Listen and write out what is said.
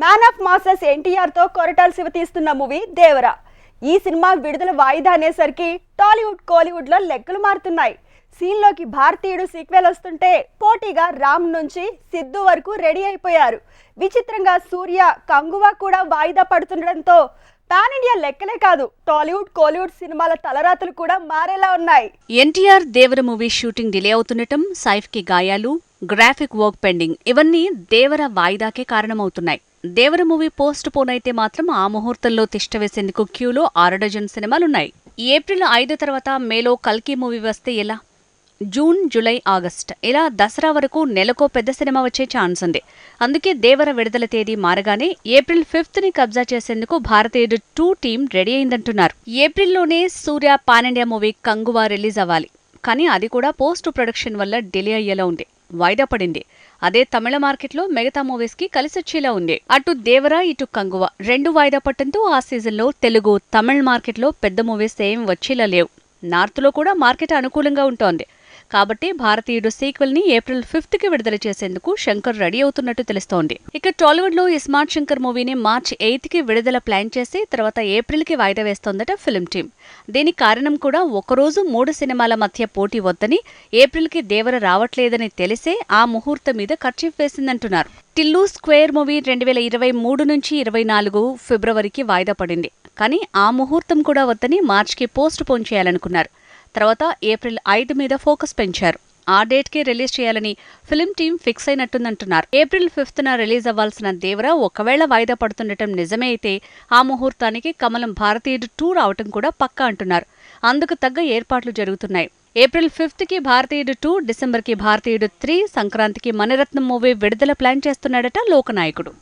Man of masses ఎన్టీఆర్తో కొరటాల శివ తీస్తున్న movie దేవర. ఈ సినిమా విడుదల వాయిదా అనేసరికి టాలీవుడ్ కోలీవుడ్లో లెక్కలు మారుతున్నాయి. సీన్లోకి భారతీయుడు సీక్వెల్ వస్తుంటే పోటీగా రామ్ నుంచి సిద్ధు వరకు రెడీ అయిపోయారు. విచిత్రంగా సూర్య కంగువా కూడా వాయిదా పడుతుండడంతో పాన్ ఇండియా లెక్కలే కాదు టాలీవుడ్ కోలీవుడ్ సినిమాల తలరాతలు కూడా మారేలా ఉన్నాయి. NTR Devara movie shooting delay అవుతుండటం సైఫ్కి గాయాలు గ్రాఫిక్ వర్క్ పెండింగ్ ఇవన్నీ దేవర వాయిదాకే కారణమవుతున్నాయి. దేవర మూవీ పోస్ట్ పోన్ అయితే మాత్రం ఆ ముహూర్తంలో తిష్ట వేసేందుకు క్యూలో ఆరు డజన్ సినిమాలున్నాయి. ఏప్రిల్ ఐదు తర్వాత మేలో కల్కి మూవీ వస్తే ఎలా? June July August. ఇలా దసరా వరకు నెలకో పెద్ద సినిమా వచ్చే ఛాన్స్ ఉంది. అందుకే దేవర విడుదల తేదీ మారగానే ఏప్రిల్ ఫిఫ్త్ని కబ్జా చేసేందుకు భారతీయుడు టూ టీం రెడీ అయిందంటున్నారు. ఏప్రిల్లోనే Suriya pan India movie Kanguva release అవ్వాలి. కానీ అది కూడా పోస్ట్ ప్రొడక్షన్ వల్ల డిలే అయ్యేలా ఉంది. వాయిదా పడింది. అదే తమిళ మార్కెట్లో మిగతా మూవీస్కి కలిసొచ్చేలా ఉంది. అటు దేవర ఇటు కంగువ రెండు వాయిదా పట్టడంతో ఆ సీజన్లో తెలుగు తమిళ మార్కెట్లో పెద్ద మూవీస్ ఏం వచ్చేలా లేవు. నార్త్లో కూడా మార్కెట్ అనుకూలంగా ఉంటోంది. కాబట్టి భారతీయుడు సీక్వెల్ని ఏప్రిల్ ఫిఫ్త్కి విడుదల చేసేందుకు శంకర్ రెడీ అవుతున్నట్టు తెలుస్తోంది. ఇక టాలీవుడ్లో ఈ స్మార్ట్ శంకర్ మూవీని మార్చ్ ఎయిత్కి విడుదల ప్లాన్ చేసి తర్వాత ఏప్రిల్కి వాయిదా వేస్తోందట ఫిల్మ్ టీం. దీనికి కారణం కూడా ఒకరోజు మూడు సినిమాల మధ్య పోటీ వద్దని ఏప్రిల్కి దేవర రావట్లేదని తెలిసే ఆ ముహూర్తం మీద ఖర్చీఫ్ వేసిందంటున్నారు. టిల్లు స్క్వేర్ మూవీ రెండు వేల ఇరవై మూడు నుంచి ఇరవై నాలుగు ఫిబ్రవరికి వాయిదా పడింది. కానీ ఆ ముహూర్తం కూడా వద్దని మార్చ్కి పోస్ట్ పోన్ చేయాలనుకున్నారు. తర్వాత ఏప్రిల్ ఐదు మీద ఫోకస్ పెంచారు. ఆ డేట్కే రిలీజ్ చేయాలని ఫిల్మ్ టీం ఫిక్స్ అయినట్టుందంటున్నారు. ఏప్రిల్ ఫిఫ్త్న రిలీజ్ అవ్వాల్సిన దేవర ఒకవేళ వాయిదా పడుతుండటం నిజమే అయితే ఆ ముహూర్తానికి కమలం భారతీయుడు టూర్ రావటం కూడా పక్కా అంటున్నారు. అందుకు తగ్గ ఏర్పాట్లు జరుగుతున్నాయి. ఏప్రిల్ ఫిఫ్త్కి భారతీయుడు టూ డిసెంబర్కి భారతీయుడు త్రీ సంక్రాంతికి మణిరత్నం మూవీ విడుదల ప్లాన్ చేస్తున్నాడట లోకనాయకుడు.